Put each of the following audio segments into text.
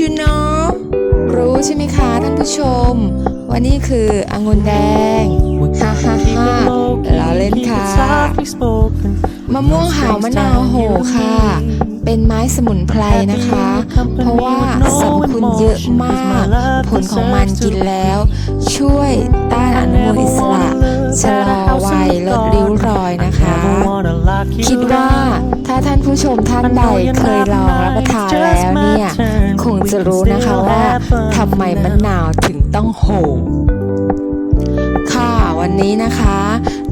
you know รู้ใช่ไหมคะท่านผู้ชม ว่านี่คือองุ่นแดง ฮ่าฮ่าฮ่าเราเล่นค่ะ มะม่วงหาวมะนาวโหค่ะ เป็นไม้สมุนไพรนะคะ เพราะว่าสรรพคุณเยอะมาก ผลของมันกินแล้ว ช่วยต้านอนุมูลอิสระชะลอวัยลดริ้วรอยนะคะ คิดว่าถ้าท่านผู้ชมท่านใดเคยลองรับประทานแล้วเนี่ยคง จะรู้นะคะว่าทำไมมะนาวถึงต้องโหค่ะวันนี้นะคะ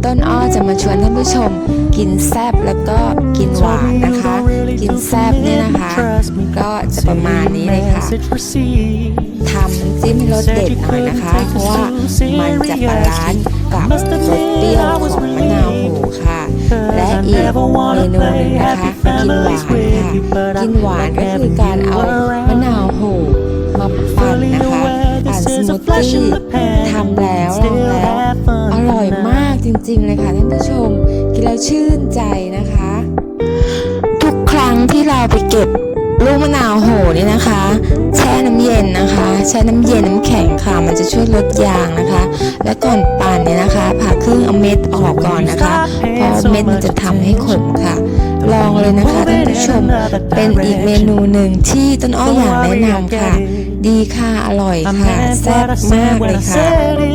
ต้นอ้อจะมาชวนท่านผู้ชม กินแซบแล้วก็กินหวานนะคะ กินแซบเนี่ยนะคะ ก็จะประมาณนี้เลยค่ะทำจิ้มรสเด็ดหน่อยนะคะ เพราะว่ามันจะบาลานซ์กับรสเปรี้ยวของมะนาวโหค่ะ และอีกเมนูหนึ่งนะคะ ทตี้ทำแล้วลองแล้วอร่อยมากจริงๆเลยค่ะท่านผู้ชมกินแล้วชื่นใจนะคะ ทุกครั้งที่เราไปเก็บลูกมะนาวโหนี่นะคะ แช่น้ำเย็นนะคะ แช่น้ำเย็นน้ำแข็งค่ะ มันจะช่วยลดยางนะคะ และก่อนปั่นเนี่ยนะคะผ่าครึ่งเอาเม็ดออกก่อนนะคะ เพราะเม็ดมันจะทำให้ขมค่ะ ลองเลยนะคะท่านผู้ชม เป็นอีกเมนูหนึ่งที่ต้นอ้ออยากแนะนำค่ะ ดีค่ะ อร่อยค่ะ แซ่บมากเลยค่ะ